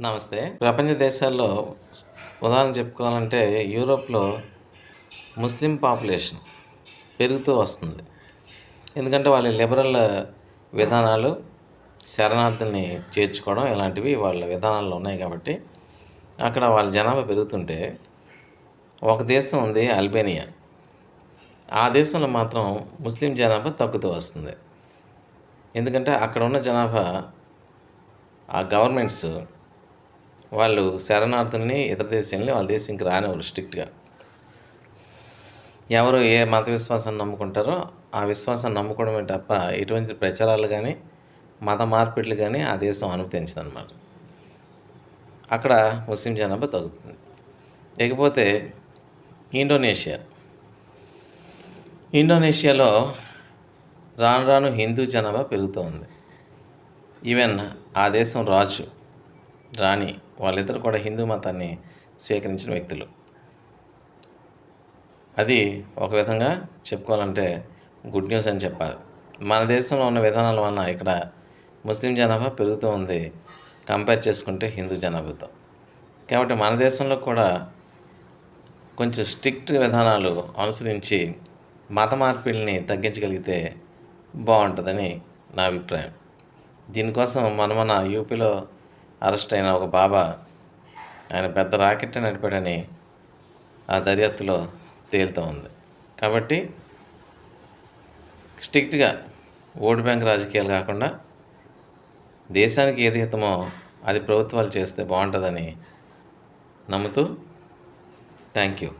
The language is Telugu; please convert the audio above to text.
నమస్తే. ప్రపంచ దేశాల్లో ఉదాహరణ చెప్పుకోవాలంటే యూరోప్లో ముస్లిం పాపులేషన్ పెరుగుతూ వస్తుంది. ఎందుకంటే వాళ్ళ లిబరల్ విధానాలు శరణార్థుల్ని చేర్చుకోవడం ఇలాంటివి వాళ్ళ విధానాల్లో ఉన్నాయి కాబట్టి అక్కడ వాళ్ళ జనాభా పెరుగుతుంటే ఒక దేశం ఉంది అల్బేనియా. ఆ దేశంలో మాత్రం ముస్లిం జనాభా తగ్గుతూ వస్తుంది. ఎందుకంటే అక్కడ ఉన్న జనాభా ఆ గవర్నమెంట్స్ వాళ్ళు శరణార్థుల్ని ఇతర దేశంలో వాళ్ళ దేశంకి రానివాళ్ళు స్ట్రిక్ట్గా. ఎవరు ఏ మత విశ్వాసాన్ని నమ్ముకుంటారో ఆ విశ్వాసాన్ని నమ్ముకోవడమే తప్ప ఎటువంటి ప్రచారాలు కానీ మత మార్పిడులు కానీ ఆ దేశం అనుమతించదన్నమాట. అక్కడ ముస్లిం జనాభా తగ్గుతుంది. ఇకపోతే ఇండోనేషియా. ఇండోనేషియాలో రాను రాను హిందూ జనాభా పెరుగుతూ ఉంది ఈవెన్ ఆ దేశం రాజు రాణి వాళ్ళిద్దరు కూడా హిందూ మతాన్ని స్వీకరించిన వ్యక్తులు. అది ఒక విధంగా చెప్పుకోవాలంటే గుడ్ న్యూస్ అని చెప్పాలి. మన దేశంలో ఉన్న విధానాల వలన ఇక్కడ ముస్లిం జనాభా పెరుగుతూ ఉంది కంపేర్ చేసుకుంటే హిందూ జనాభాతో. కాబట్టి మన దేశంలో కూడా కొంచెం స్ట్రిక్ట్ విధానాలు అనుసరించి మత మార్పిడిని తగ్గించగలిగితే బాగుంటుందని నా అభిప్రాయం. దీనికోసం మన మన యూపీలో అరెస్ట్ అయిన ఒక బాబా ఆయన పెద్ద రాకెట్ నడిపాడని ఆ దర్యాప్తులో తేలుతూ ఉంది. కాబట్టి స్ట్రిక్ట్గా ఓటు బ్యాంక్ రాజకీయాలు కాకుండా దేశానికి ఏది హితమో అది ప్రభుత్వాలు చేస్తే బాగుంటుందని నమ్ముతూ థ్యాంక్ యూ.